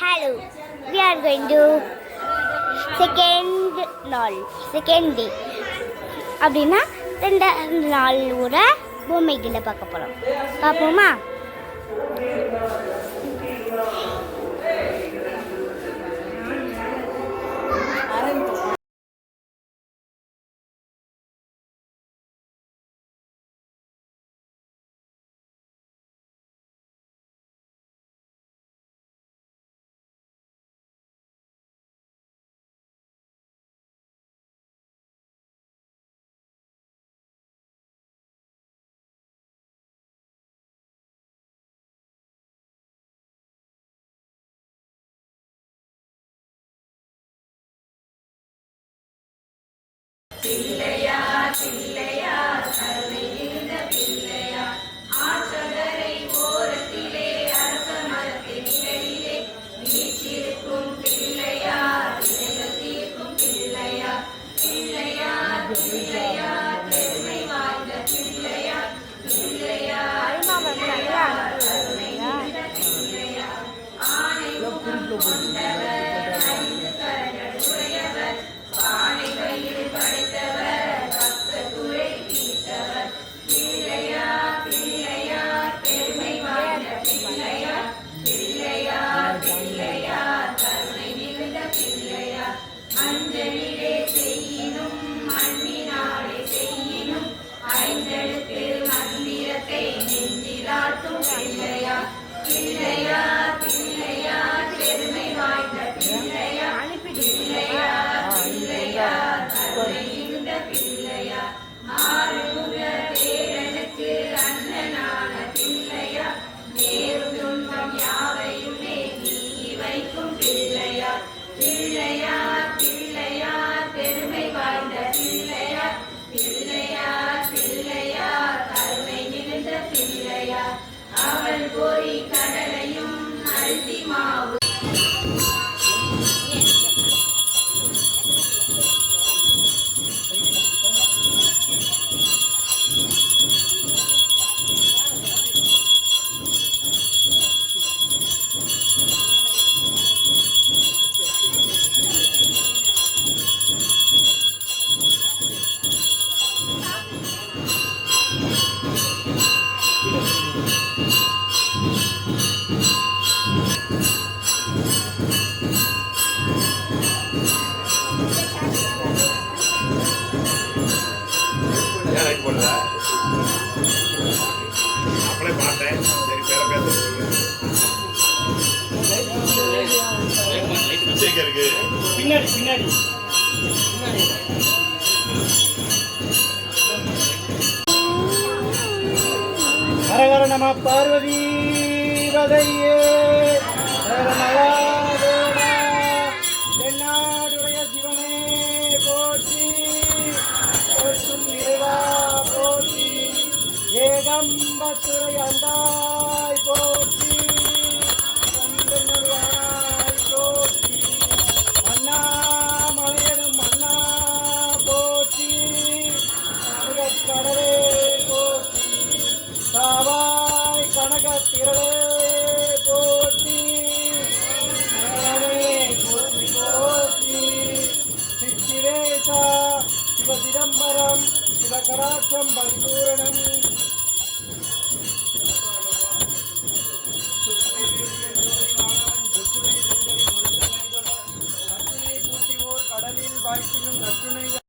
Hello, we are going to second நாள் second day. அப்படின்னா ரெண்டாவது நாளோட பொம்மைகளை பார்க்க போகிறோம் பார்ப்போமா? பிள்ளையா பிள்ளையா கருணையிருந்த பிள்ளையா. ஆற்றகரை ஓரத்திலே அரச மரத்தின் நிழலிலே வீச்சிருக்கும் பிள்ளையா வினைகள் தீர்க்கும் பிள்ளையா. பிள்ளையா பிள்ளையா பெருமை வாய்ந்த பிள்ளையா. பிள்ளையா பிள்ளையா கருணையிருந்த பிள்ளையா. ஆணையும் e venha. ஏன் இருக்கு. பின்னாடி பின்னாடி. ஹரஹர நம பார்வதி பதையே ஹர மகாதேவா தென்னாடுடைய சிவனே போற்றி. போற்றும் இறைவா போற்றி. ஏகம்பத்துறை அந்தாய் போ சிதம்பரம் சிவகராட்சம் பரிபூரணம் கடலில் வாய்ப்பிலும் நற்றுணை